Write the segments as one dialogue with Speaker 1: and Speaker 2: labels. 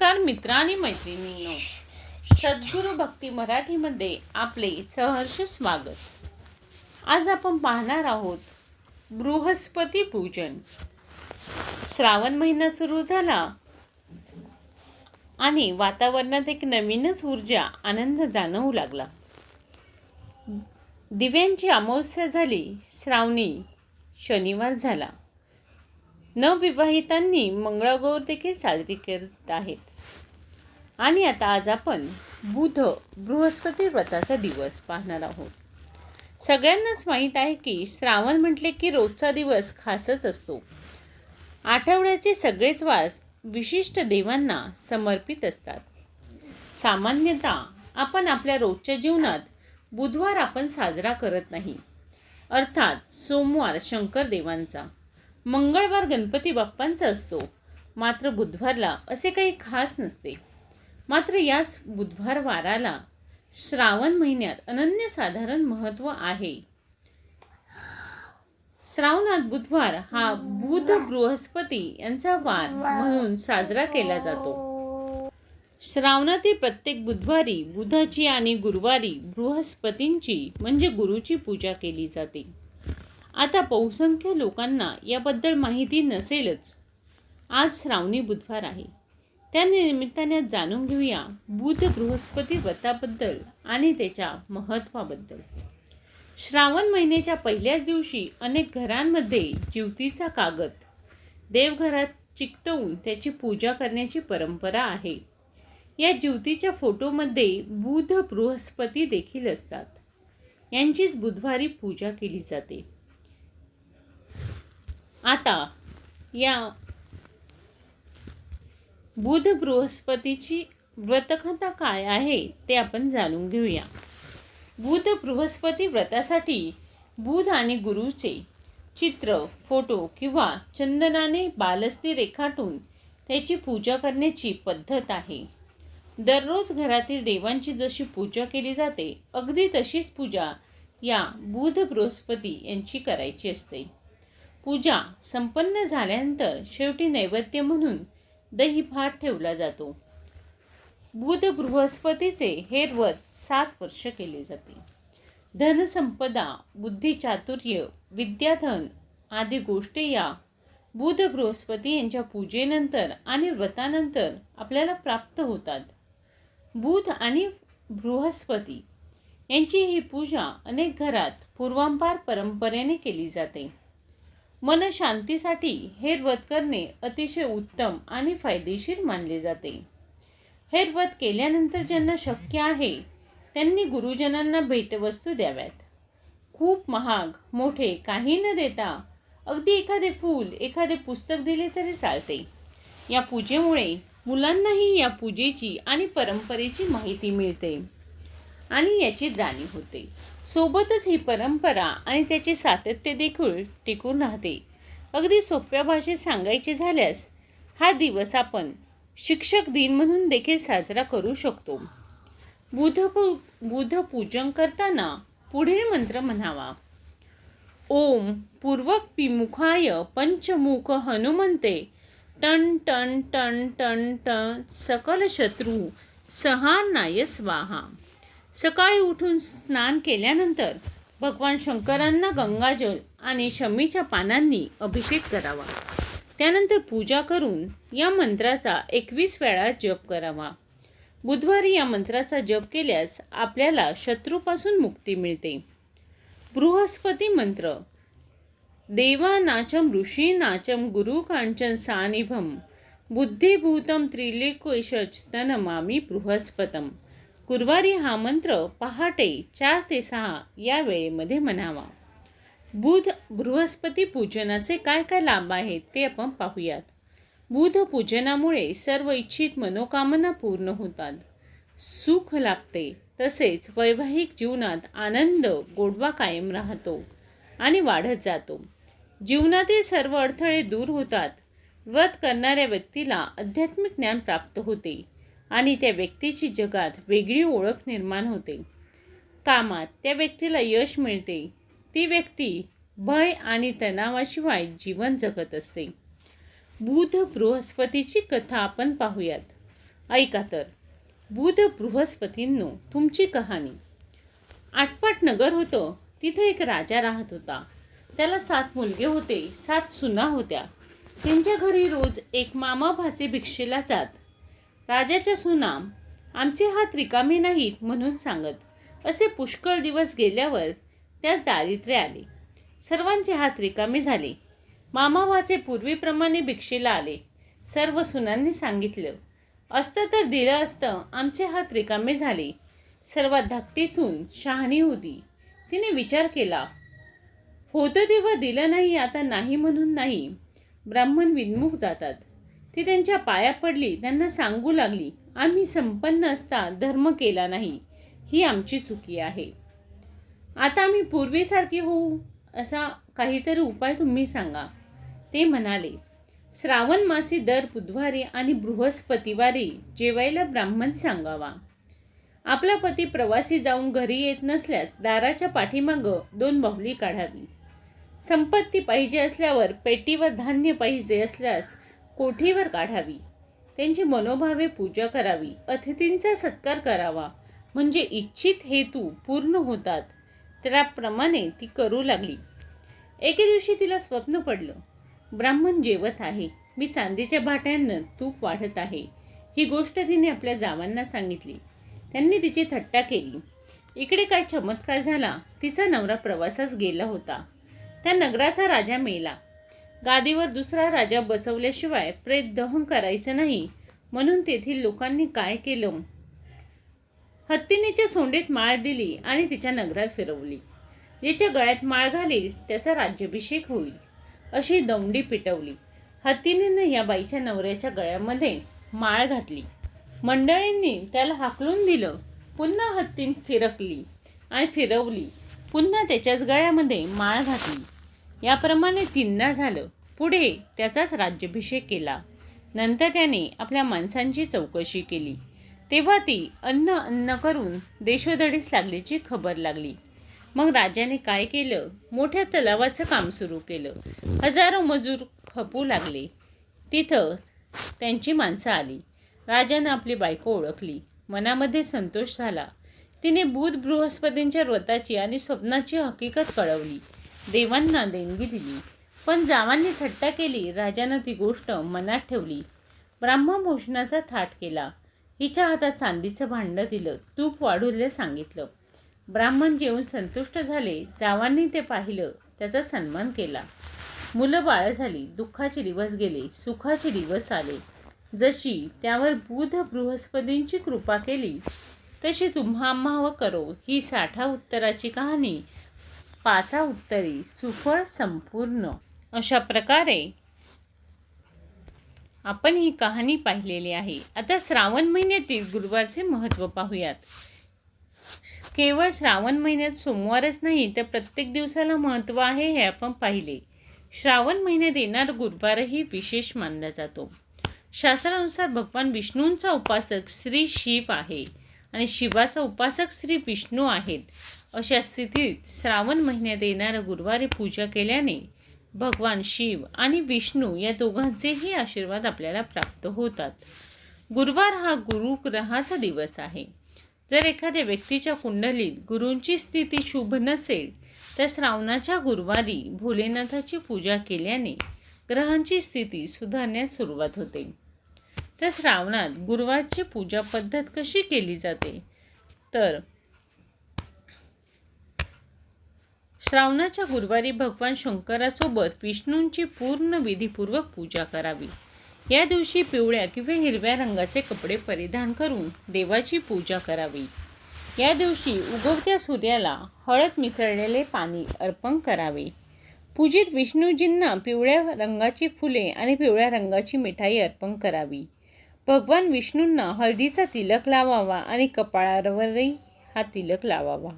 Speaker 1: नमस्कार मित्र आणि मैत्रिणींनो. सद्गुरू भक्ती मराठीमध्ये आपले सहर्ष स्वागत. आज आपण पाहणार आहोत बृहस्पती पूजन. श्रावण महिना सुरू झाला आणि वातावरणात एक नवीनच ऊर्जा आनंद जाणवू लागला. दिव्यांची अमावस्या झाली श्रावणी शनिवार झाला. नवविवाहितांनी मंगळागौर देखील साजरी करत आहेत. आणि आता आज आपण बुध बृहस्पती व्रताचा दिवस पाहणार आहोत. सगळ्यांनाच माहीत आहे की श्रावण म्हटले की रोजचा दिवस खासच असतो. आठवड्याचे सगळेच वास विशिष्ट देवांना समर्पित असतात. सामान्यतः आपण आपल्या रोजच्या जीवनात बुधवार आपण साजरा करत नाही. अर्थात सोमवार शंकर देवांचा मंगळवार गणपती बाप्पांचा असतो. मात्र बुधवारला असे काही खास नसते. मात्र याच बुधवार वाराला श्रावण महिन्यात अनन्यसाधारण महत्त्व आहे. श्रावणात बुधवार हा बुध बृहस्पती यांचा वार म्हणून साजरा केला जातो. श्रावणातील प्रत्येक बुधवारी बुधाची आणि गुरुवारी बृहस्पतींची म्हणजे गुरुची पूजा केली जाते. आता बहुसंख्य लोकांना याबद्दल माहिती नसेलच. आज श्रावणी बुधवार आहे. त्या निमित्ताने जाणून घेऊया बुध बृहस्पती व्रताबद्दल आणि त्याच्या महत्त्वाबद्दल. श्रावण महिन्याच्या पहिल्याच दिवशी अनेक घरांमध्ये ज्योतीचा कागद देवघरात चिकटवून त्याची पूजा करण्याची परंपरा आहे. या ज्योतीच्या फोटोमध्ये बुध बृहस्पती देखील असतात. यांचीच बुधवारी पूजा केली जाते. आता या बुध बृहस्पतीची व्रतकथा काय आहे ते आपण जाणून घेऊया. बुध बृहस्पती व्रतासाठी बुध आणि गुरुचे चित्र फोटो किंवा चंदनाने बालस्ती रेखाटून त्याची पूजा करण्याची पद्धत आहे. दररोज घरातील देवांची जशी पूजा केली जाते अगदी तशीच पूजा या बुध बृहस्पती यांची करायची असते. पूजा संपन्न झाल्यानंतर शेवटी नैवेद्य म्हणून दही भात ठेवला जातो. बुध बृहस्पतीचे हे व्रत सात वर्ष केले जाते. धनसंपदा बुद्धिचातुर्य विद्याधन आदी गोष्टी या बुध बृहस्पती यांच्या पूजेनंतर आणि व्रतानंतर आपल्याला प्राप्त होतात. बुध आणि बृहस्पती यांची ही पूजा अनेक घरात पूर्वांपार परंपरेने केली जाते. मन शांतीसाठी हे व्रत करणे अतिशय उत्तम आणि फायदेशीर मानले जाते. हे व्रत केल्यानंतर ज्यांना शक्य आहे त्यांनी गुरुजनांना भेटवस्तू द्याव्यात. खूप महाग मोठे काही न देता अगदी एखादे फूल एखादे पुस्तक दिले तरी चालते. या पूजेमुळे मुलांनाही या पूजेची आणि परंपरेची माहिती मिळते आणि याची जाणीव होते. सोबतच ही परंपरा आणि त्याचे सातत्य देखील टिकून राहते. अगदी सोप्या भाषेत सांगायचे झाल्यास हा दिवस आपण शिक्षक दिन म्हणून देखील साजरा करू शकतो. बुध बुध पूजन करताना पुढील मंत्र म्हणावा. ओम पूर्वक पिमुखाय पंचमुख हनुमंते टन टन टन टन टन सकल शत्रू सहानाय स्वाहा. सकाळी उठून स्नान केल्यानंतर भगवान शंकरांना गंगाजल आणि शमीच्या पानांनी अभिषेक करावा. त्यानंतर पूजा करून या मंत्राचा एकवीस वेळा जप करावा. बुधवारी या मंत्राचा जप केल्यास आपल्याला शत्रूपासून मुक्ती मिळते. बृहस्पती मंत्र देवानाचम ऋषीनाचम गुरु कांचन सानिभम बुद्धिभूतम त्रिलिकोशच तनमामी बृहस्पतम. गुरुवारी हा मंत्र पहाटे चार ते सहा या वेळेमध्ये म्हणावा. बुध बृहस्पती पूजनाचे काय काय लाभ आहेत ते आपण पाहूयात. बुध पूजनामुळे सर्व इच्छित मनोकामना पूर्ण होतात. सुख लाभते. तसेच वैवाहिक जीवनात आनंद गोडवा कायम राहतो आणि वाढत जातो. जीवनातील सर्व अडथळे दूर होतात. व्रत करणाऱ्या व्यक्तीला आध्यात्मिक ज्ञान प्राप्त होते. आणि त्या व्यक्तीची जगात वेगळी ओळख निर्माण होते. कामात त्या व्यक्तीला यश मिळते. ती व्यक्ती भय आणि तणावाशिवाय जीवन जगत असते. बुध बृहस्पतीची कथा आपण पाहूयात. ऐका तर. बुध बृहस्पतींनो तुमची कहाणी. आटपाट नगर होतं. तिथे एक राजा राहत होता. त्याला सात मुलगे होते सात सुना होत्या. त्यांच्या घरी रोज एक मामा भाचे भिक्षेला जात. राजाच्या सुना आमचे हात रिकामे नाहीत म्हणून सांगत असे पुष्कळ दिवस गेल्यावर त्यास दारिद्र्य आले. सर्वांचे हात रिकामे झाले. मामावाचे पूर्वीप्रमाणे भिक्षेला आले. सर्व सुनांनी सांगितलं असतं तर दिलं असतं आमचे हात रिकामे झाले. सर्वात धाकटी सून शहाणी होती. तिने विचार केला होतं तेव्हा दिलं नाही आता नाही म्हणून नाही. ब्राह्मण विन्मुख जातात. ती त्यांच्या पाया पडली त्यांना सांगू लागली आम्ही संपन्न असता धर्म केला नाही. ही आमची चुकी आहे. आता आम्ही पूर्वीसारखी होऊ असा काहीतरी उपाय तुम्ही सांगा. ते म्हणाले श्रावण मासी दर बुधवारी आणि बृहस्पतिवारी जेवायला ब्राह्मण सांगावा. आपला पती प्रवासी जाऊन घरी येत नसल्यास दाराच्या पाठीमागं दोन बाहुली काढावी. संपत्ती पाहिजे असल्यावर पेटीवर धान्य पाहिजे असल्यास कोठीवर काढावी? त्यांची मनोभावे पूजा करावी अतिथींचा सत्कार करावा म्हणजे इच्छित हेतू पूर्ण होतात त्याप्रमाणे ती करू लागली. एके दिवशी तिला स्वप्न पडलं ब्राह्मण जेवत आहे मी चांदीच्या भाट्यानं तूप वाढत आहे ही गोष्ट तिने आपल्या जावांना सांगितली. त्यांनी तिची थट्टा केली. इकडे काय चमत्कार झाला तिचा नवरा प्रवासास गेला होता. त्या नगराचा राजा मेला. गादीवर दुसरा राजा बसवल्याशिवाय प्रेत दहन करायचं नाही. म्हणून तेथील लोकांनी काय केलं? हत्तीनेच्या सोंडेत माळ दिली आणि तिच्या नगरात फिरवली. याच्या गळ्यात माळ घालील त्याचा राज्याभिषेक होईल अशी दौंडी पिटवली. हत्तीनेनं या बाईच्या नवऱ्याच्या गळ्यामध्ये माळ घातली. मंडळींनी त्याला हाकलून दिलं. पुन्हा हत्तीन फिरकली आणि फिरवली. पुन्हा त्याच्याच गळ्यामध्ये माळ घातली. याप्रमाणे तीनदा झालं. पुढे त्याचाच राज्याभिषेक केला. नंतर त्याने आपल्या माणसांची चौकशी केली. तेव्हा ती अन्न अन्न करून देशोधडीस लागल्याची खबर लागली. मग राजाने काय केलं? मोठ्या तलावाचं काम सुरू केलं. हजारो मजूर खपू लागले. तिथं त्यांची माणसं आली. राजानं आपली बायको ओळखली. मनामध्ये संतोष झाला. तिने बुध बृहस्पतींच्या व्रताची आणि स्वप्नाची हकीकत कळवली. देवांना देणगी दिली. पण जावांनी थट्टा केली राजानं ती गोष्ट मनात ठेवली. ब्राह्मभूषणाचा थाट केला. हिच्या हातात चांदीचं भांडं दिलं तूप वाढूले सांगितलं. ब्राह्मण जेवून संतुष्ट झाले जावांनी ते पाहिलं त्याचा सन्मान केला. मुलं बाळ झाली दुःखाचे दिवस गेले सुखाचे दिवस आले. जशी त्यावर बुध बृहस्पतींची कृपा केली तशी तुम्हा आम्हा करो ही साठा उत्तराची कहाणी पाचा उत्तरी सुफळ संपूर्ण. अशा प्रकारे आपण ही कहाणी पाहिलेली आहे. आता श्रावण महिन्यातील गुरुवारचे महत्त्व पाहूयात. केवळ श्रावण महिन्यात सोमवारच नाही तर प्रत्येक दिवसाला महत्त्व आहे हे आपण पाहिले. श्रावण महिन्यात येणार गुरुवारही विशेष मानला जातो. शास्त्रानुसार भगवान विष्णूंचा उपासक श्री शिव आहे. आणि शिवाचा उपासक श्री विष्णू आहेत. अशा स्थितीत श्रावण महिन्यात येणाऱ्या गुरुवारी पूजा केल्याने भगवान शिव आणि विष्णू या दोघांचेही आशीर्वाद आपल्याला प्राप्त होतात. गुरुवार हा गुरुग्रहाचा दिवस आहे. जर एखाद्या व्यक्तीच्या कुंडलीत गुरूंची स्थिती शुभ नसेल तर श्रावणाच्या गुरुवारी भोलेनाथाची पूजा केल्याने ग्रहांची स्थिती सुधारण्यास सुरुवात होते. तर श्रावणात गुरुवारची पूजा पद्धत कशी केली जाते? तर श्रावणाच्या गुरुवारी भगवान शंकरासोबत विष्णूंची पूर्ण विधीपूर्वक पूजा करावी. या दिवशी पिवळ्या किंवा हिरव्या रंगाचे कपडे परिधान करून देवाची पूजा करावी. या दिवशी उगवत्या सूर्याला हळद मिसळलेले पाणी अर्पण करावे. पूजित विष्णूजींना पिवळ्या रंगाची फुले आणि पिवळ्या रंगाची मिठाई अर्पण करावी. भगवान विष्णूंना हळदीचा तिलक लावावा आणि कपाळावरही हा तिलक लावावा.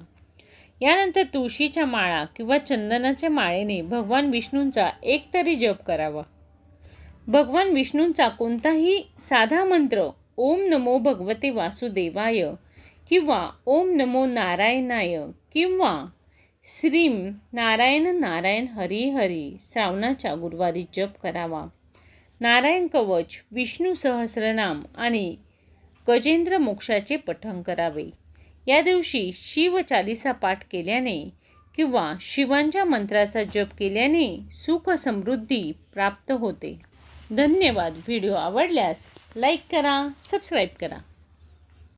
Speaker 1: यानंतर तुळशीच्या माळा किंवा चंदनाच्या माळेने भगवान विष्णूंचा एकतरी जप करावा. भगवान विष्णूंचा कोणताही साधा मंत्र ओम नमो भगवते वासुदेवाय किंवा ओम नमो नारायणाय किंवा श्रीम नारायण नारायण हरी हरी श्रावणाच्या गुरुवारी जप करावा. नारायण कवच विष्णू सहस्रनाम आणि गजेंद्र मोक्षाचे पठण करावे. या दिवशी शिवचालिसा पाठ केल्याने किंवा शिवांच्या मंत्राचा जप केल्याने सुख समृद्धी प्राप्त होते. धन्यवाद. व्हिडिओ आवडल्यास लाईक करा सबस्क्राईब करा.